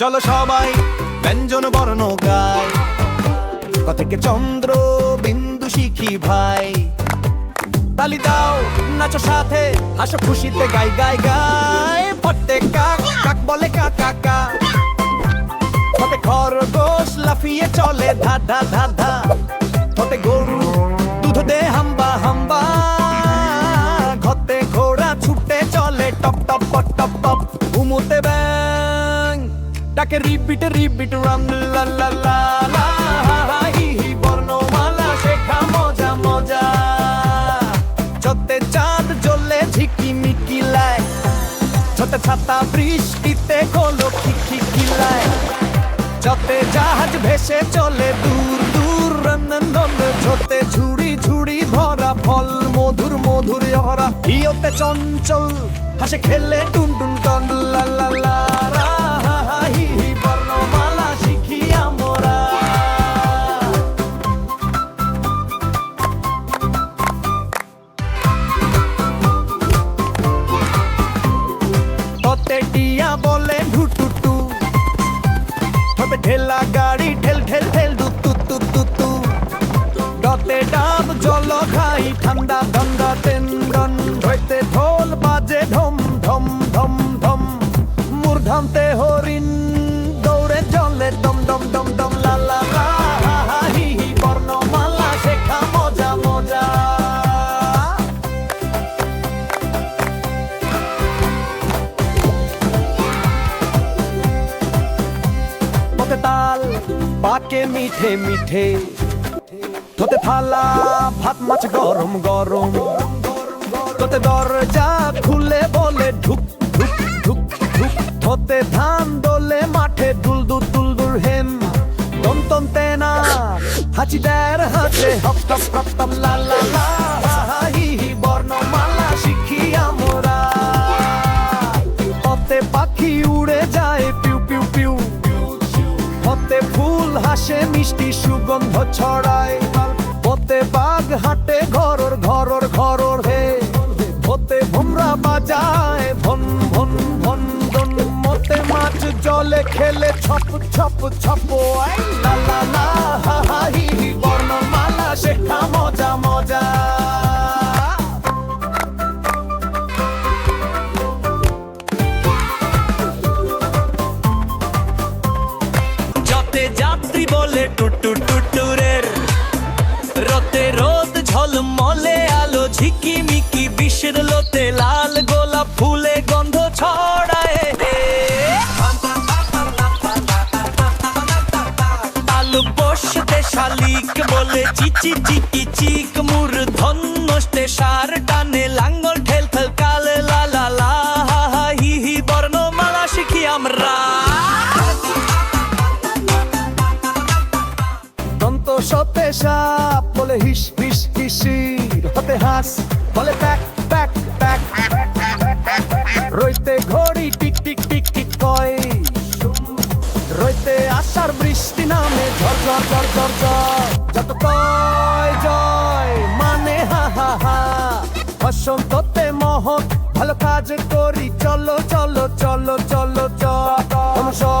চলো সবাই ব্যঞ্জন বর্ণ গায় থেকে চন্দ্র বিন্দু শিখি ভাই। তালি দাও, নাচো সাথে, হাসো খুশিতে, গাই গাই গাই। ফটে কাক কাক বলে কাকা কা ফটে খরগোশ লাফিয়ে চলে, ধা ধা ধা ধা। ফটে গরু, দুধ দে, হাম্বা হাম্বা। ঘতে ঘোড়া ছুটে চলে টপ টপ টপ টপ। ঘুমোতে ব্যাং ডাকে রিপিট রিপিট রাম লা ছাতা বৃষ্টিতে গোলো খিকি কিলায় যতে জাহাজ ভেসে চলে দূর দূর রন্দন ছোতে ঝুড়ি ঝুড়ি ভরা ফল, মধুর মধুর হরা। হিয়তে চঞ্চল, হাসে খেলে টুন টুন টন, লা লা লা। তাল পাকে মিঠে মিঠে। তোতে থালা, ভাত, মাছ গরম গরম। তোতে দরজা খুলে বলে ঢুক ঢুক ঢুক ঢুক। তোতে ধান দোলে মাঠে দুলদুল দুলদুল হেম। তম তম তেনা, হাঁচি দেয় হাতে হপ টপ টপ লা লা লা। মিষ্টি সুগন্ধ ছড়ায় হতে বাঘ হাঁটে, ঘরর ঘরর ঘরর হে। হতে ভুমরা বাজায়, ভন ভন ভন দন মতে মাছ জলে খেলে ছপ ছপ ছপ। আই লা লা লা, হা হা, হি বর্ণমালা, শেখা মজা মজা। টুটু টুটুরের রতে রোদ, ঝলমলে আলো, ঝিকিমিকি বিশ্বের লোতে লাল গোলাপ ফুলে গন্ধ ছড়ায়। আলো বসতে শালিক বলে চিচি চিকি চিক মুর ধন্যস্তে সার টানে লাঙ্গল সতে সাপ বলে হিস হিস হিসির হতে হাস বলে প্যাক প্যাক প্যাক। রইতে ঘড়ি টিক টিক টিক টিক কয়। রইতে আষাঢ় বৃষ্টি নামে ঝড় ঝড় ঝড় ঝড় ঝড়। যত কয়, জয় মানে হা হা হা। বসন্ততে মহৎ, ভালো কাজ করি, চলো চলো চলো চলো, চল শরতে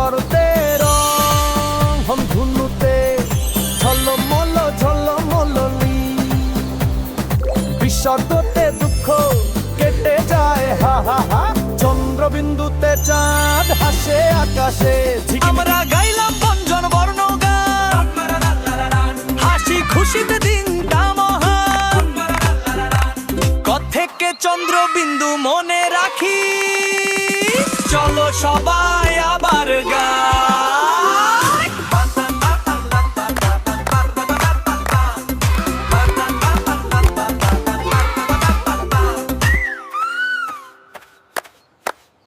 কেটে দুঃখ কেটে যায়, হা হা হা। চন্দ্রবিন্দুতে চাঁদ হাসে আকাশে আমরা গাইলাম পঞ্জন বর্ণ গান। হাসি খুশিতে দিন মহান। কথেকে চন্দ্রবিন্দু মনে রাখি। চলো সবাই